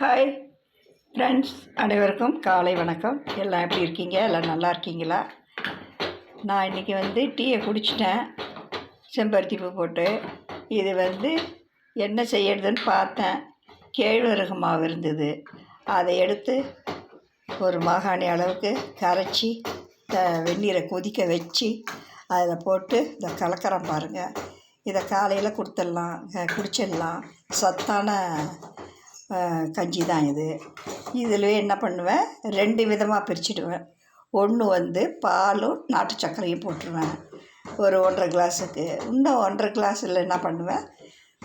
Hi friends அனைவருக்கும் காலை வணக்கம். எல்லாம் எப்படி இருக்கீங்க? எல்லாம் நல்லா இருக்கீங்களா? நான் இன்றைக்கி வந்து டீயை குடிச்சிட்டேன். செம்பருத்தி பூ போட்டு. இது வந்து என்ன செய்யறதுன்னு பார்த்தேன். கேழ்வரகு மாவு இருந்தது. அதை எடுத்து ஒரு மாகாணி அளவுக்கு கரைச்சி த வெந்நீரை கொதிக்க வச்சு அதில் போட்டு இதை கலக்கிறேன் பாருங்கள் இதை காலையில் கொடுத்துடலாம் குடிச்சிடலாம். சத்தான கஞ்சி தான் இது. இதில் என்ன பண்ணுவேன்? ரெண்டு விதமாக பிரிச்சுடுவேன். ஒன்று வந்து பாலும் நாட்டு சர்க்கரையும் போட்டுருவேன். ஒரு ஒன்றரை கிளாஸுக்கு. இன்னும் ஒன்றரை கிளாஸில் என்ன பண்ணுவேன்?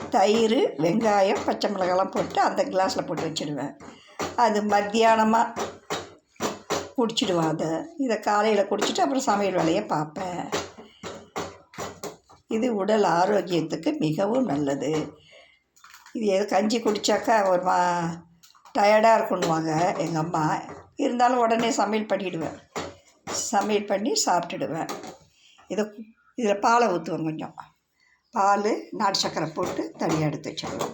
தயிர் வெங்காயம் பச்சை மிளகாலாம் போட்டு அந்த கிளாஸில் போட்டு வச்சுடுவேன். அது மத்தியானமாக குடிச்சிடுவேன் அதை. இதை காலையில் குடிச்சிட்டு அப்புறம் சமையல் வேலையை பார்ப்பேன். இது உடல் ஆரோக்கியத்துக்கு மிகவும் நல்லது. இது எது கஞ்சி குடித்தாக்கா ஒரு மா டயர்டாக இருக்குன்னுவாங்க எங்கள் அம்மா. இருந்தாலும் உடனே சமையல் பண்ணிவிடுவேன் சமையல் பண்ணி சாப்பிட்டுடுவேன். இதை இதில் பாலை ஊற்றுவேன் கொஞ்சம். பால் நாட்டு சக்கரை போட்டு தனியாக எடுத்து வச்சிடுவேன்.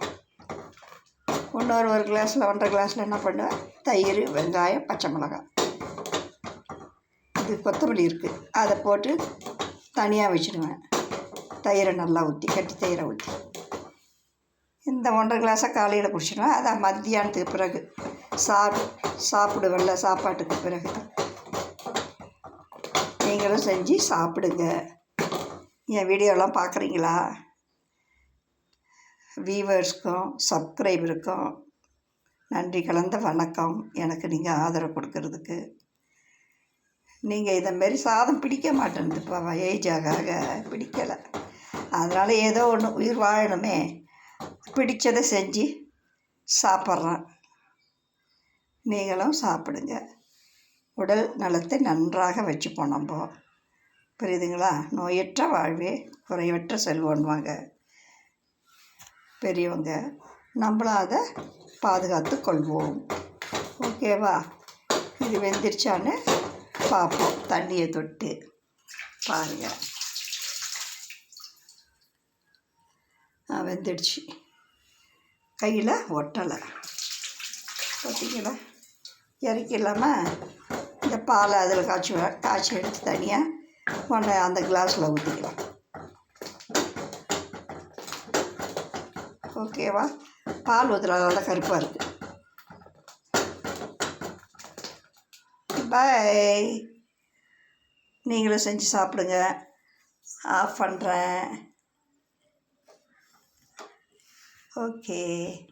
இன்னொரு ஒரு கிளாஸில் ஒன்றரை கிளாஸில் என்ன பண்ணுவேன்? தயிர் வெங்காயம் பச்சை மிளகாய். இது கொத்தமல்லி இருக்குது அதை போட்டு தனியாக வச்சுடுவேன். தயிரை நல்லா ஊற்றி கட்டி தயிரை ஊற்றி. இந்த ஒன்றரை கிளாஸாக காலையில் குடிச்சிடுவேன். அதான் மத்தியானத்துக்கு பிறகு. சாப் சாப்பிடுவேன்ல சாப்பாட்டுக்கு பிறகு. நீங்களும் செஞ்சு சாப்பிடுங்க. என் வீடியோலாம் பார்க்குறீங்களா வியூவர்ஸ்க்கும் சப்ஸ்கிரைபருக்கும் நன்றி கலந்த வணக்கம். எனக்கு நீங்கள் ஆதரவு கொடுக்கறதுக்கு. நீங்கள் இதை மாரி சாதம் பிடிக்க மாட்டேன்து இப்போ ஏஜ் ஆக ஆக பிடிக்கலை. அதனால் ஏதோ ஒன்று உயிர் வாழணுமே. பிடிச்சதை செஞ்சு சாப்பிட்றேன். நீங்களும் சாப்பிடுங்க. உடல் நலத்தை நன்றாக வச்சுப்போம் நம்ம. புரியுதுங்களா? நோயற்ற வாழ்வே குறைவற்ற செல்வன்வாங்க. பெரியவங்க நம்மளும் அதை பாதுகாத்து கொள்வோம். ஓகேவா? இது வெந்துருச்சான்னு பார்ப்போம் தண்ணியை தொட்டு. பாருங்கள் வெந்துடுச்சு. கையில் ஒட்டலை. பார்த்தீங்களா இல்லாமல் இந்த பாலை அதில் காய்ச்சி காய்ச்சி எடுத்து தனியாக கொண்டு அந்த கிளாஸில் ஊற்றிக்கலாம். ஓகேவா? பால் ஊற்றுறதால கருப்பாக இருக்குது பாய் நீங்களும் செஞ்சு சாப்பிடுங்க. ஆஃப் பண்ணுறேன் Okay.